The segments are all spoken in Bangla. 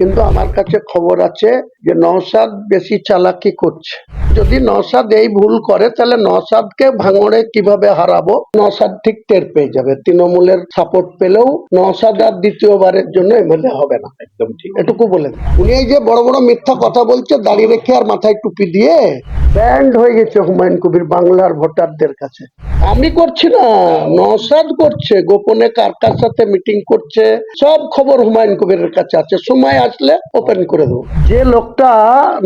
কিন্তু আমার কাছে খবর আছে যে নওশাদ বেশি চালাকি করছে। যদি নওশাদ এই ভুল করে তাহলে নওশাদকে ভাঙড়ে কীভাবে হারাবো? নওশাদ ঠিক টের পেয়ে যাবে। তৃণমূলের সাপোর্ট পেলেও নওশাদ আর দ্বিতীয়বারের জন্য এমএলএ হবে না। একদম ঠিক। এটুকু বলে উনি এই যে বড় বড় মিথ্যা কথা বলছে দাঁড়িয়ে রেখে আর মাথায় টুপি দিয়ে ব্যান্ড হয়ে গেছে হুমায়ুন কবির বাংলার ভোটারদের কাছে। আমি করছি না নসাদ করছে। গোপনে কার কার সাথে মিটিং করছে সব খবর হুমায়ুন কবিরের কাছে আছে। সময় আসলে ওপেন করে দেবো। যে লোকটা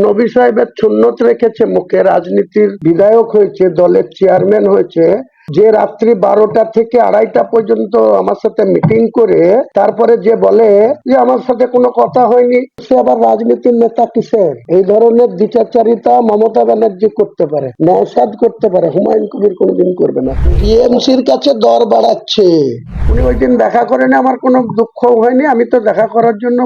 নবী সাহেবের সুন্নত রেখেছে মুখে রাজনীতির বিধায়ক হয়েছে দলের চেয়ারম্যান হয়েছে যে রাত্রি বারোটা থেকে আড়াইটা পর্যন্ত আমার সাথে মিটিং করে তারপরে যে বলে যে আমার সাথে কোনো কথা হয়নি সে আবার রাজনীতির নেতা কিসের? এই ধরনের দ্বিচাচারিতা মমতা ব্যানার্জি করতে পারে নওশাদ করতে পারে হুমায়ুন কবির কোনোদিন করবে না। টিএমসির কাছে দর বাড়াচ্ছে। উনি ওই দিন দেখা করেন আমার কোনো দুঃখ হয়নি আমি তো দেখা করার জন্য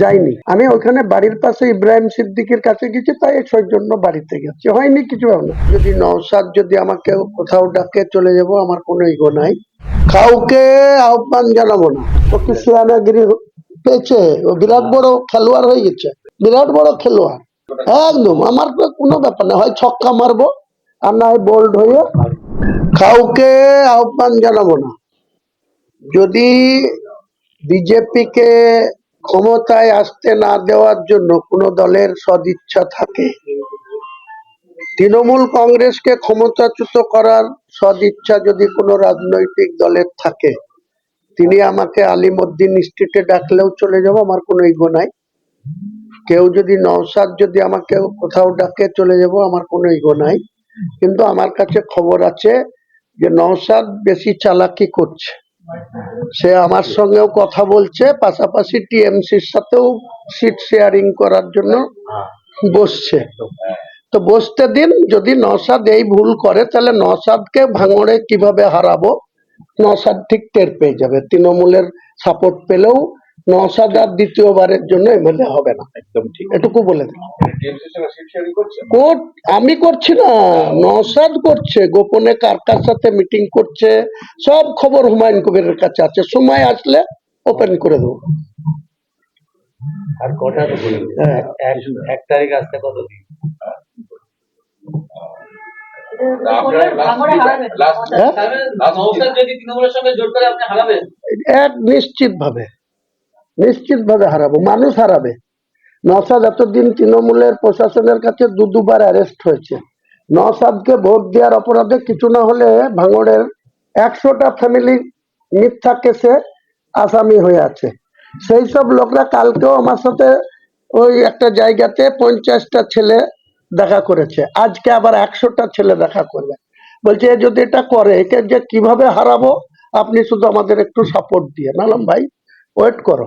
যাইনি। আমি ওখানে বাড়ির পাশে ইব্রাহিম সিদ্দিকের কাছে গেছি, তাই সৌজন্য বাড়িতে গেছি। হয়নি, কিছু না। যদি নওশাদ যদি আমাকে কোথাও ডাকে চলে যাব, আমার কোনো ইগো নাই। কাউকে আহ্বান জানাব না। ও কি সিয়ানাগিরি পেয়েছে? ও বিরাট বড় খেলোয়াড় হয়ে গেছে। বিরাট বড় খেলোয়াড়। একদম, আমার তো কোনো ব্যাপার না। হয় ছক্কা মারবো, আর না হয় বোল্ড হয়ে কাউকে আহ্বান জানাব না। যদি বিজেপিকে ক্ষমতায় আসতে না দেওয়ার জন্য কোনো দলের সদিচ্ছা থাকে। তৃণমূল কংগ্রেসকে ক্ষমতাচ্যুত করার সদিচ্ছা যদি কোনো রাজনৈতিক দলের থাকে, তিনি আমাকে আলিমুদ্দিন স্ট্রিটে ডাকলেও চলে যাব, আমার কোনো ইগো নাই। কেউ যদি নওসাদ যদি আমাকে কোথাও ডাকে চলে যাব, আমার কোনো ইগো নাই। কিন্তু আমার কাছে খবর আছে যে নওসাদ বেশি চালাকি করছে। সে আমার সঙ্গেও কথা বলছে, পাশাপাশি টিএমসির সাথেও সিট শেয়ারিং করার জন্য বসছে। তো বসতে দিন, যদি নসাদ এই ভুল করে, তাহলে নসাদকে ভাঙড়ে কীভাবে হারাবো? নসাদ ঠিক টের পেয়ে যাবে। তৃণমূলের সাপোর্ট পেলেও নসাদ আর দ্বিতীয়বারের জন্য এমএলএ হবে না। একদম ঠিক। এটুকু বলে দিন কোর্ট আমি করছি না নসাদ করছে গোপনে কার কার সাথে মিটিং করছে সব খবর হুমায়ুন কবিরের কাছে আছে সময় আসলে ওপেন করে দেবো। আর কটা তো হ্যাঁ। এক তারিখ আসতে কত দিন? আপনারা ভাঙড়ে হারাবেন। লাস্ট হ্যাঁ? নওশাদ যদি তৃণমূলের সঙ্গে জোট করে আপনি হারাবেন? এক নিশ্চিত ভাবে নিশ্চিত ভাবে হারাবো, মানুষ হারাবে। নসাদ এতদিন তৃণমূলের প্রশাসনের কাছে দু দুবার অ্যারেস্ট হয়েছে। নসাদকে ভোট দেওয়ার অপরাধে কিছু না হলে ভাঙড়ের একশোটা ফ্যামিলি মিথ্যা কেসে আসামি হয়ে আছে। সেই সব লোকরা কালকেও আমার সাথে ওই একটা জায়গাতে পঞ্চাশটা ছেলে দেখা করেছে। আজকে আবার একশোটা ছেলে দেখা করবে। বলছে যদি এটা করে, একে যে কীভাবে হারাবো? আপনি শুধু আমাদের একটু সাপোর্ট দিয়ে। নালাম ভাই ওয়েট করো।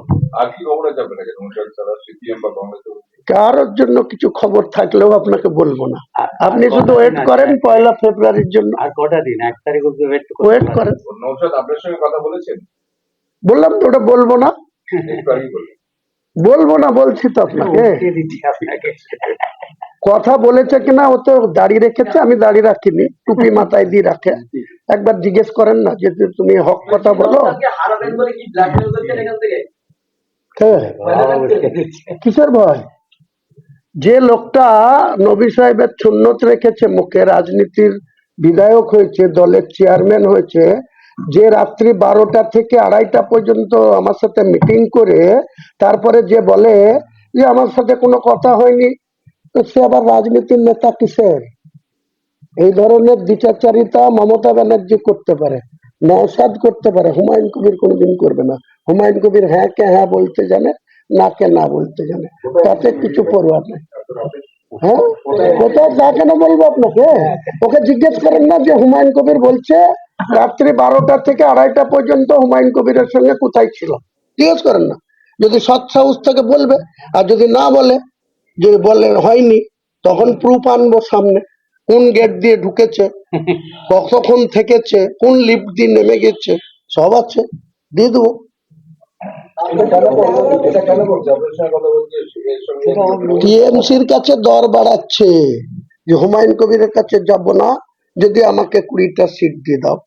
কারোর জন্য কিছু খবর থাকলেও আপনাকে বলব না। আপনি শুধু ওয়েট করেন পয়লা ফেব্রুয়ারির জন্য। আর কটা দিন? এক তারিখ অব্দি ওয়েট ওয়েট করেন। নৌশাদ আপনার সঙ্গে কথা বলেছেন? বললাম তো ওটা বলব না। বলব না বলছি তো আপনাকে। দিচ্ছি আপনাকে। কথা বলেছে কিনা ও তো দাড়ি রেখেছে, আমি দাড়ি রাখিনি, টুপি মাথায় দিয়ে রাখে। একবার জিজ্ঞেস করেন না যে তুমি হক কথা বলো। কিসের ভয়? যে লোকটা নবী সাহেবের সুন্নত রেখেছে, মুখে রাজনীতির বিধায়ক হয়েছে, দলের চেয়ারম্যান হয়েছে, যে রাত্রি বারোটা থেকে আড়াইটা পর্যন্ত আমার সাথে মিটিং করে, তারপরে যে বলে যে আমার সাথে কোনো কথা হয়নি তো সে আবার রাজনীতির নেতা কিসের? এই ধরনের দ্বিচাচারিতা মমতা ব্যানার্জি করতে পারে, নওশাদ করতে পারে, হুমায়ুন কবির কোনোদিন করবে না। হুমায়ুন কবির হ্যাঁ কে হ্যাঁ বলতে জানে, না কে না বলতে জানে। তাতে কিছু পড়ুয়ার নেই। হ্যাঁ? কোথায় তা কেন বলব আপনাকে? ওকে জিজ্ঞেস করেন না যে হুমায়ুন কবির বলছে, রাত্রি বারোটা থেকে আড়াইটা পর্যন্ত হুমায়ুন কবিরের সঙ্গে কোথায় ছিল। জিজ্ঞেস করেন না। যদি সৎ সাহস থেকে বলবে, আর যদি না বলে যদি বলে হয়নি, তখন প্রুফ আনব সামনে। কোন গেট দিয়ে ঢুকেছে? কতক্ষণ থেকেছে? কোন লিফট দিয়ে নেমে গেছে? সব আছে। দিয়ে দেবো। টিএমসির কাছে দর বাড়াচ্ছে। যে হুমায়ুন কবিরের কাছে যাব না, যদি আমাকে কুড়িটা সিট দিয়ে দাও।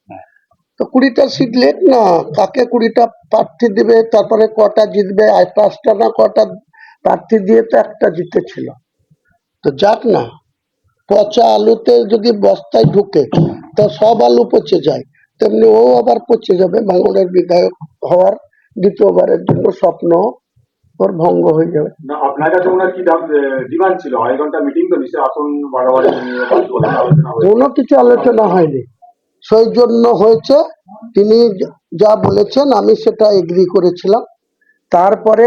তো কুড়িটা সিট লেট না, কাকে কুড়িটা প্রার্থী দিবে? তারপরে কটা জিতবে? আর পাঁচটা না কটা প্রার্থী দিয়ে তো একটা জিতেছিল। তো যাক না পচা আলুতে যদি বস্তায় ঢুকে তো সব আলু পচে যায়। তেমনি ও আবার পচে যাবে ভাঙনের বিধায়ক হওয়ার দ্বিতীয়বারের জন্য স্বপ্ন ওর ভঙ্গ হয়ে যাবে। না আপনার কাছে ওনার কি ডিমান্ড ছিল? আড়াই ঘণ্টা মিটিং তো নিশ্চয়ই আসন বাড়াবাড়ি নিয়ে বা কোনো আলোচনা হয়েছে। কোনো কিছু আলোচনা হয়নি। সেই জন্য হয়েছে তিনি যা বলেছেন আমি সেটা এগ্রি করেছিলাম। তারপরে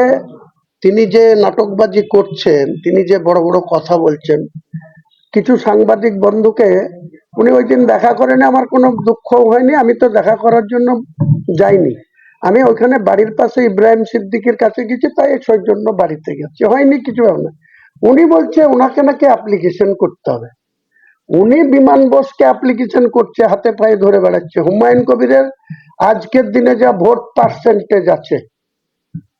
তিনি যে নাটকবাজি করছেন, তিনি যে বড় বড় কথা বলছেন, কিছু সাংবাদিক বন্ধুকে উনি ওই দিন দেখা করেন, আমার কোনো দুঃখ হয়নি, আমি তো দেখা করার জন্য যাইনি। আমি ওইখানে বাড়ির পাশে ইব্রাহিম সিদ্দিকের কাছে গেছি, তাই সেই জন্য বাড়িতে গেছি। হয়নি কিছু না। উনি বলছে, ওনাকে নাকি অ্যাপ্লিকেশন করতে হবে। উনি বিমান বোসকে অ্যাপ্লিকেশন করছে, হাতে পায়ে ধরে বেড়াচ্ছে। হুমায়ুন কবিরের আজকের দিনে যা ভোট পার্সেন্টেজ আছে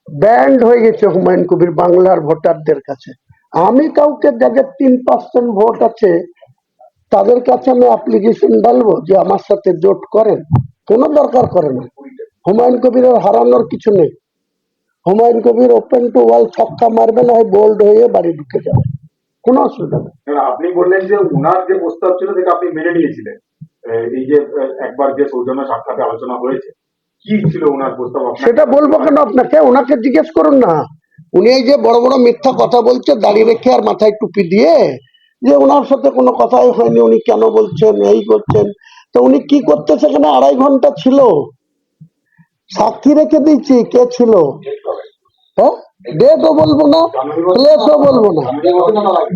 ব্যান্ড হয়ে গেছে হুমায়ুন কবির বাংলার ভোটারদের কাছে। আমি কাউকে যাদের তিন পার্সেন্ট ভোট আছে, তাদের কাছে আমি অ্যাপ্লিকেশন ডালবো যে আমার সাথে জোট করেন। কোনো দরকার করে না। হুমায়ুন কবিরের হারানোর কিছু নেই। Humayun Kabir open to all ছক্কা মারবে না হয় বোল্ড হয়ে বাড়ি ঢুকে যাবে। কোনো অসুবিধা নেই। আপনি বললেন যে উনার যে প্রস্তাব ছিল সেটা আপনি মেনে নিয়েছিলেন। এই যে একবার যে সৌজন্য সাক্ষাতে আলোচনা হয়েছে সেটা বলব কেন আপনাকে? ওনাকে জিজ্ঞেস করুন না। উনি এই যে বড় বড় মিথ্যা কথা বলছে, দাঁড়িয়ে রেখে আর মাথায় টুপি দিয়ে, যে ওনার সাথে কোনো কথাই হয়নি, উনি কেন বলছেন, এই করছেন। তো উনি কি করতে সেখানে আড়াই ঘণ্টা ছিল? সাক্ষী রেখে দিচ্ছি কে ছিল? হ্যাঁ? ডেটও বলব না প্লেসও বলব না।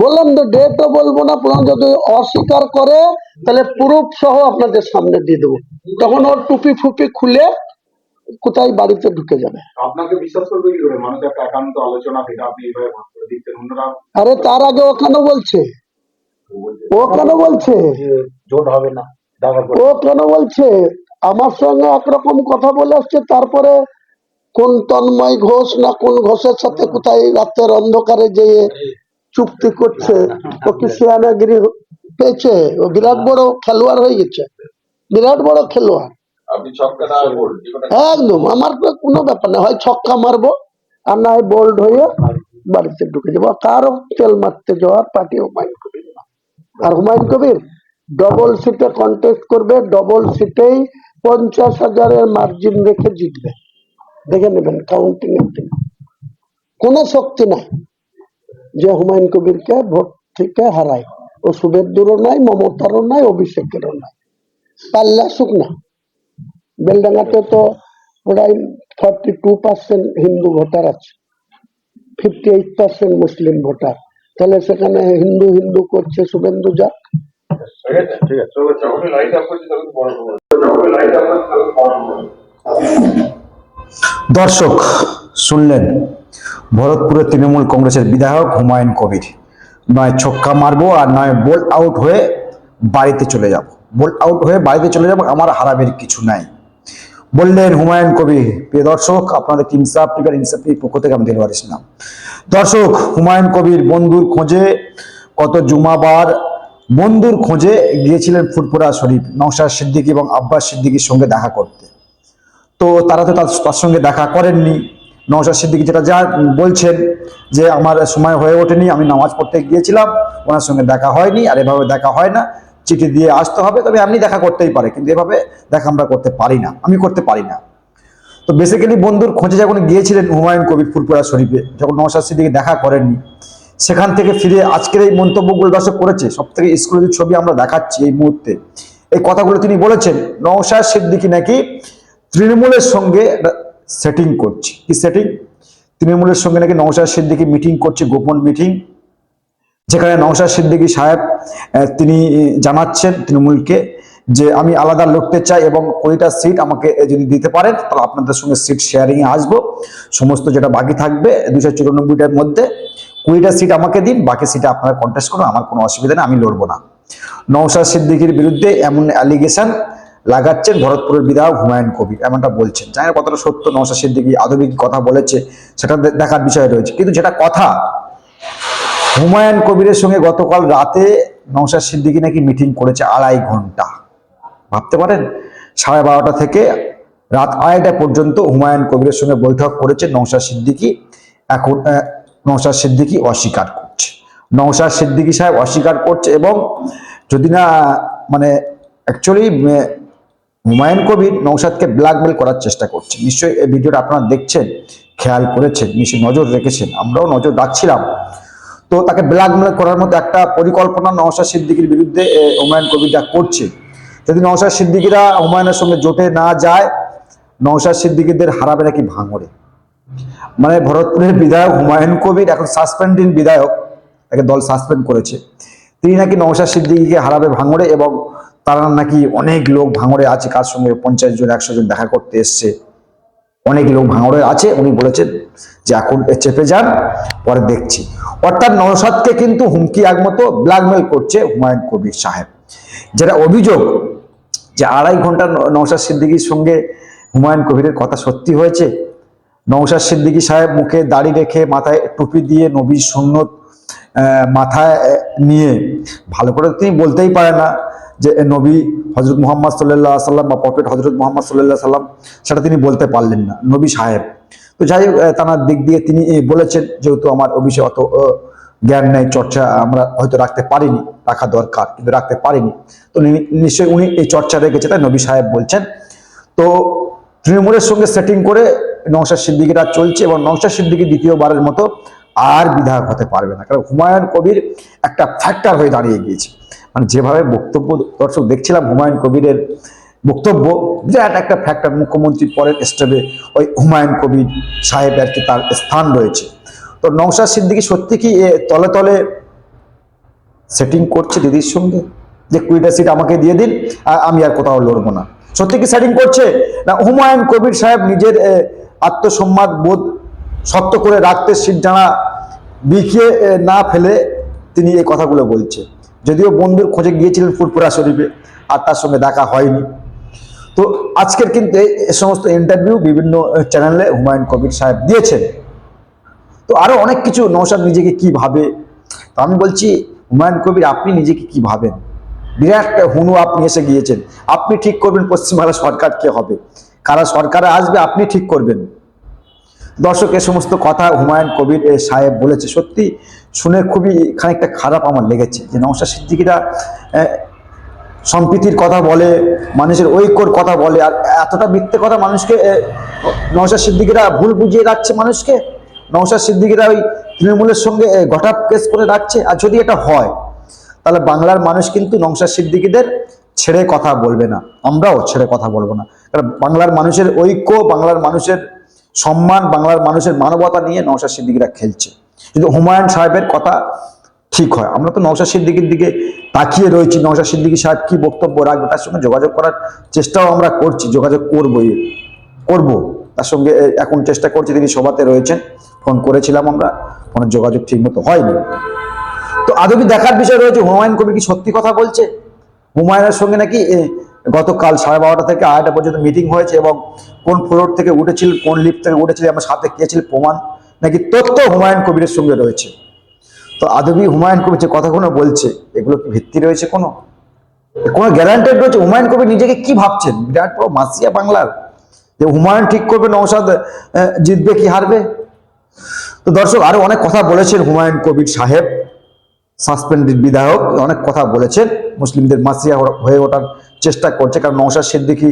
বললাম তো ডেটও বলব না পুরো যদি অস্বীকার করে, তাহলে প্রুফ সহ আপনাদের সামনে দিয়ে দেবো। তখন ওর টুপি ফুপি খুলে কোথায় বাড়িতে ঢুকে যাবে। আপনাকে বিশ্বাস করবে কি করে? মানুষ একটা একান্ত আলোচনা সেটা আপনি এইভাবে ভাগ করে দিচ্ছেন। অন্যরা আরে তার আগে ও কেন বলছে? ও কেন বলছে? জোট হবে না ও কেন বলছে? আমার সঙ্গে একরকম কথা বলে আসছে তারপরে কোন তন্ময় ঘোষ না কোন ঘোষের সাথে কোথায় রাতের অন্ধকারে যেয়ে চুক্তি করছে? ও কি সিয়ানাগিরি পেয়েছে? ও বিরাট বড় খেলোয়াড় হয়ে গেছে। বিরাট বড় খেলোয়াড়। একদম আমার তো কোনো ব্যাপার না হয় ছক্কা মারবো আর না হয় বোল্ড হয়ে বাড়িতে ঢুকে যাব। কারও তেল মারতে যাওয়ার পার্টি হুমায়ুন কবির। আর হুমায়ুন কবির ডবল সিটে কন্টেস্ট করবে ডবল সিটেই পঞ্চাশ হাজারের মার্জিন রেখে জিতবে। দেখে নেবেন কাউন্টিং এর দিন। কোনো শক্তি নাই যে হুমায়ুন কবিরকে ভোট থেকে হারায়। ও শুভেন্দুরও নাই মমতারও নাই অভিষেকেরও নাই। পাল্লা শুকনা। বেলডাঙ্গাতে তো প্রায় forty two percent Hindu voter আছে fifty eight percent Muslim voter. তাহলে সেখানে হিন্দু হিন্দু করছে শুভেন্দু যাক দর্শক, শুনলেন ভরতপুরের তৃণমূল কংগ্রেসের বিধায়ক হুমায়ুন কবির। নয় ছক্কা মারবো আর নয় বোল্ড আউট হয়ে বাড়িতে চলে যাব। বোল্ড আউট হয়ে বাড়িতে চলে যাব, আমার হারাবের কিছু নাই। বললেন হুমায়ুন কবির, প্রিয় দর্শক, আপনাদের ইনসাফ টিকার ইনসাফ পক্ষ থেকে আমি দিলওয়ার ইসলাম দর্শক, হুমায়ুন কবির বন্ধুর খোঁজে কত জুমাবার বন্ধুর খোঁজে গিয়েছিলেন ফুরপুরা শরীফ নওশাদ সিদ্দিকী এবং আব্বাস সিদ্দিকীর সঙ্গে দেখা করতে। তো তারা তো তার সঙ্গে দেখা করেননি। নওশাদ সিদ্দিকী যেটা যা বলছেন যে, আমার সময় হয়ে ওঠেনি, আমি নামাজ পড়তে গিয়েছিলাম, ওনার সঙ্গে দেখা হয়নি, আর এভাবে দেখা হয় না। চিঠি দিয়ে আসতে হবে, তবে এমনি দেখা করতেই পারে, কিন্তু এভাবে দেখা আমরা করতে পারি না, আমি করতে পারি না। তো বেসিক্যালি বন্ধুর খোঁজে যখন গিয়েছিলেন হুমায়ুন কবির ফুরপুরা শরীফে, যখন নওশাদ সিদ্দিকী দেখা করেননি, সেখান থেকে ফিরে আজকের এই মন্তব্যগুলো দর্শক করেছে সব থেকে এক্সক্লুসিভ ছবি আমরা দেখাচ্ছি এই মুহূর্তে। এই কথাগুলো তিনি বলেছেন, নওশাদ সিদ্দিকী নাকি তৃণমূলের সঙ্গে সেটিং করছে। কি সেটিং তৃণমূলের সঙ্গে নাকি নওশাদ সিদ্দিকী মিটিং করছে, গোপন মিটিং যেখানে নওশাদ সিদ্দিকী সাহেব তিনি জানাচ্ছেন তৃণমূলকে যে আমি আলাদা লড়তে চাই এবং কুড়িটা সিট আমাকে যদি দিতে পারেন, তাহলে আপনাদের সঙ্গে সিট শেয়ারিং এ আসব। সমস্ত যেটা বাকি থাকবে দুশো চুরানব্বইটার মধ্যে, কুড়িটা সিট আমাকে দিন, বাকি সিটে আপনারা কন্টেস্ট করুন, আমার কোনো অসুবিধা নেই, আমি লড়বো না। নওশাদ সিদ্দিকীর বিরুদ্ধে এমন অ্যালিগেশন লাগাচ্ছেন ভরতপুরের বিধায়ক হুমায়ুন কবির, এমনটা বলছেন। জানি না কতটা সত্য নওশাদ সিদ্দিকী আধুনিক কথা বলেছে, সেটা দেখার বিষয় রয়েছে। কিন্তু যেটা কথা হুমায়ুন কবিরের সঙ্গে গতকাল রাতে নওশাদ সিদ্দিকী নাকি মিটিং করেছে আড়াই ঘণ্টা। ভাবতে পারেন? সাড়ে বারোটা থেকে রাত আড়াইটা পর্যন্ত হুমায়ুন কবিরের সঙ্গে বৈঠক করেছে নওশাদ সিদ্দিকী। এখন নওশাদ সিদ্দিকী অস্বীকার করছে। নওশাদ সিদ্দিকী সাহেব অস্বীকার করছে এবং যদি না মানে অ্যাকচুয়ালি হুমায়ুন কবির নৌসাদকে ব্ল্যাকমেল করার চেষ্টা করছে। নিশ্চয়ই এই ভিডিওটা আপনারা দেখছেন, খেয়াল করেছেন, নিশ্চয়ই নজর রেখেছেন। আমরাও নজর রাখছিলাম। তো তাকে ব্ল্যাকমেল করার মতো একটা পরিকল্পনা নওশাদ সিদ্দিকির বিরুদ্ধে হুমায়ুন কবির যা করছে। যদি নওশাদ সিদ্দিকিরা হুমায়ুনের সঙ্গে জোটে না যায় নওশাদ সিদ্দিকিদের হারাবে নাকি ভাঙড়ে? মানে ভরতপুরের বিধায়ক হুমায়ুন কবির, এখন সাসপেন্ডিং বিধায়ক, তাকে দল সাসপেন্ড করেছে। তিনি নাকি নওশাদ সিদ্দিকিকে হারাবে ভাঙড়ে এবং তারা নাকি অনেক লোক ভাঙড়ে আছে, কার সঙ্গে পঞ্চাশ জন, একশো জন দেখা করতে এসছে। অনেক লোক ভাঙড়ে আছে, উনি বলেছেন যে এখন চেপে যান, পরে দেখছি। অর্থাৎ নওশাদকে কিন্তু হুমকি একমতো ব্ল্যাকমেল করছে হুমায়ুন কবির সাহেব। যেটা অভিযোগ যে আড়াই ঘণ্টা নওশাদ সিদ্দিকীর সঙ্গে হুমায়ুন কবিরের কথা সত্যি হয়েছে। নওশাদ সিদ্দিকী সাহেব মুখে দাড়ি রেখে মাথায় টুপি দিয়ে নবীর সুন্নত মাথায় নিয়ে, ভালো করে তিনি বলতেই পারে না যে নবী হজরত মোহাম্মদ সাল্লাহ সাল্লাম বা প্রফেট হজরত মোহাম্মদ সাল্লাহ সাল্লাম, সেটা তিনি বলতে পারলেন না। নবী সাহেব তো যাই হোক তানার দিক দিয়ে তিনি বলেছেন যেহেতু আমার অভিষেক অত জ্ঞান নেই, চর্চা আমরা হয়তো রাখতে পারিনি, রাখা দরকার, কিন্তু রাখতে পারিনি। তো নিশ্চয়ই উনি এই চর্চা রেখেছে তাই নবী সাহেব বলছেন। তো তৃণমূলের সঙ্গে সেটিং করে নওশাদ সিদ্দিকিরা চলছে এবং নওশাদ সিদ্দিকি দ্বিতীয়বারের মতো আর বিধায়ক হতে পারবে না, কারণ হুমায়ুন কবির একটা ফ্যাক্টর হয়ে দাঁড়িয়ে গিয়েছে। মানে যেভাবে বক্তব্য দর্শক দেখছিলাম, হুমায়ুন কবিরের বক্তব্য, বিরাট একটা ফ্যাক্টর মুখ্যমন্ত্রীর পরের স্টেপে ওই হুমায়ুন কবির সাহেব আর কি তার স্থান রয়েছে। তো নওশাদ সিদ্দিকি সত্যি কি তলে তলে সেটিং করছে দিদির সঙ্গে? যে কুড়িটা সিট আমাকে দিয়ে দিন আমি আর কোথাও লড়বো না। সত্যি কি সেটিং করছে? না, হুমায়ুন কবির সাহেব নিজের আত্মসম্মান বোধ শক্ত করে রাখতে সিট জানা বিকিয়ে না ফেলে তিনি এই কথাগুলো বলছে। যদিও বন্ধুর খোঁজে গিয়েছিলেন ফুরপুরা শরীফে, আর তার সঙ্গে দেখা হয়নি। তো আজকের কিন্তু এই সমস্ত ইন্টারভিউ বিভিন্ন চ্যানেলে হুমায়ুন কবির সাহেব দিয়েছেন। তো আরও অনেক কিছু নৌসাদ নিজেকে কি ভাবে? তো আমি বলছি, হুমায়ুন কবির, আপনি নিজেকে কি ভাবেন? বিরাট হুনু আপনি এসে গিয়েছেন। আপনি ঠিক করবেন পশ্চিমবাংলা সরকার কে হবে। কারা সরকারে আসবে, আপনি ঠিক করবেন। দর্শক, এ সমস্ত কথা হুমায়ুন কবির সাহেব বলেছে। সত্যি শুনে খুবই খানিকটা খারাপ আমার লেগেছে যে নওশাদ সিদ্দিকিরা সম্প্রীতির কথা বলে, মানুষের ঐক্যর কথা বলে, আর এতটা মিথ্যে কথা মানুষকে নওশাদ সিদ্দিকিরা ভুল বুঝিয়ে রাখছে মানুষকে? নওশাদ সিদ্দিকিরা ওই তৃণমূলের সঙ্গে গঠাপ কেস করে রাখছে? আর যদি এটা হয়, তাহলে বাংলার মানুষ কিন্তু নওশাদ সিদ্দিকিদের ছেড়ে কথা বলবে না। আমরাও ছেড়ে কথা বলব না। কারণ বাংলার মানুষের ঐক্য, বাংলার মানুষের সম্মান, বাংলার মানুষের মানবতা নিয়ে নওশাদ সিদ্দিকিরা খেলছে। কিন্তু হুমায়ুন সাহেবের কথা ঠিক হয়। আমরা তো নওশাদ সিদ্দিকির দিকে তাকিয়ে রয়েছি। নওশাদ সিদ্দিকী সাহেব কি বক্তব্য রাখবে? তার সঙ্গে যোগাযোগ করার চেষ্টাও আমরা করছি, যোগাযোগ করবই, করব। তার সঙ্গে এখন চেষ্টা করছি, তিনি সভাতে রয়েছেন, ফোন করেছিলাম আমরা ফোনের যোগাযোগ ঠিকমতো হয়নি। তো আদৌ কি দেখার বিষয় রয়েছে, হুমায়ুন কবির কি সত্যি কথা বলছে? হুমায়ুনের সঙ্গে নাকি গতকাল সাড়ে বারোটা থেকে আড়াইটা পর্যন্ত মিটিং হয়েছে এবং কোন ফ্লোর থেকে উঠেছিল, কোন লিফট থেকে উঠেছিল, আমার সাথে কে ছিল, প্রমাণ, নাকি তথ্য হুমায়ুন কবিরের সঙ্গে রয়েছে। তো আদবি হুমায়ুন কবির যে কথাগুলো বলছে, এগুলো কি ভিত্তি রয়েছে কোনো? কোনো গ্যারান্টেড রয়েছে? হুমায়ুন কবির নিজেকে কি ভাবছেন? বিরাট বড় মাসিয়া বাংলার। যে হুমায়ুন ঠিক করবে নৌসাদ জিতবে, কি হারবে? তো দর্শক, আরও অনেক কথা বলেছেন হুমায়ুন কবির সাহেব, সাসপেন্ডেড বিধায়ক, অনেক কথা বলেছেন। মুসলিমদের মাসিয়া হয়ে ওঠার চেষ্টা করছে, কারণ নৌসাদ সিদ্দিকি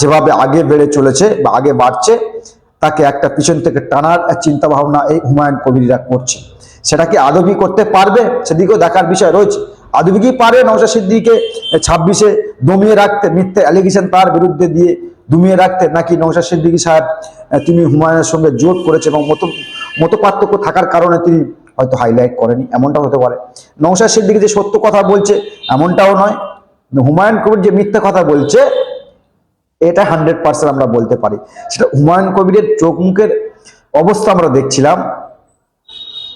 যেভাবে আগে বেড়ে চলেছে বা আগে বাড়ছে, তাকে একটা পিছন থেকে টানার চিন্তা ভাবনা এই হুমায়ুন কবিরা করছে। সেটা কি আদবি করতে পারবে? সেদিকেও দেখার বিষয় রয়েছে। আদবি কি পারে? নৌসাদ সিদ্দিকে ছাব্বিশে দমিয়ে রাখতে, মিথ্যে অ্যালিগেশন তার বিরুদ্ধে দিয়ে দমিয়ে রাখতে নাকি নৌসাদ সিদ্দিকী সাহেব তিনি হুমায়ুনের সঙ্গে জোট করেছে এবং মত পার্থক্য থাকার কারণে তিনি হয়তো হাইলাইট করেনি, এমনটাও হতে পারে। নৌসাদ সিদ্দিকী যে সত্য কথা বলছে, এমনটাও নয়। হুমায়ুন কবির যে মিথ্যে কথা বলছে, এটা হান্ড্রেড পার্সেন্ট আমরা বলতে পারি। সেটা হুমায়ুন কবিরের চোখ মুখের অবস্থা আমরা দেখছিলাম।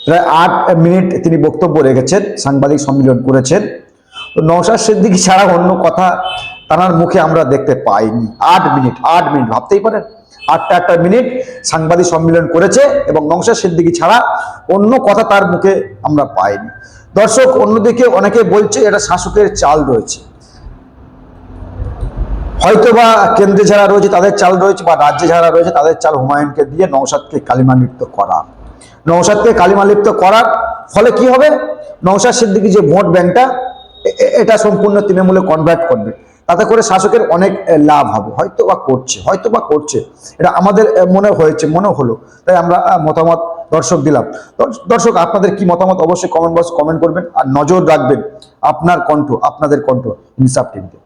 প্রায় আট মিনিট তিনি বক্তব্য রেখেছেন, সাংবাদিক সম্মেলন করেছেন। তো নৌসাদ সিদ্দিকি ছাড়া অন্য কথা তার মুখে আমরা দেখতে পাইনি। আট মিনিট আট মিনিট, ভাবতেই পারেন। আটটা আটটা মিনিট সাংবাদিক সম্মেলন করেছে এবং নৌসাদ সিদ্দিকি ছাড়া অন্য কথা তার মুখে আমরা পাইনি। দর্শক, অন্যদিকে অনেকে বলছে এটা শাসকের চাল রয়েছে। হয়তোবা কেন্দ্রে যারা রয়েছে তাদের চাল রয়েছে বা রাজ্যে যারা রয়েছে তাদের চাল হুমায়ুনকে দিয়ে নৌসাদকে কালিমা নৃত্য করা। নৌসাদকে কালিমালিপ্ত করার ফলে কি হবে? নৌসাদ সিদ্দিকি যে ভোট ব্যাংকটা এটা সম্পূর্ণ তৃণমূলে কনভার্ট করবে। তাতে করে শাসকের অনেক লাভ হবে। হয়তো বা করছে, হয়তো বা করছে। এটা আমাদের মনে হয়েছে, মনে হলো। তাই আমরা মতামত দর্শক দিলাম। দর্শক, আপনাদের কি মতামত? অবশ্যই কমেন্ট বক্স কমেন্ট করবেন। আর নজর রাখবেন আপনার কণ্ঠ, আপনাদের কণ্ঠ, ইনসাফ টিভিতে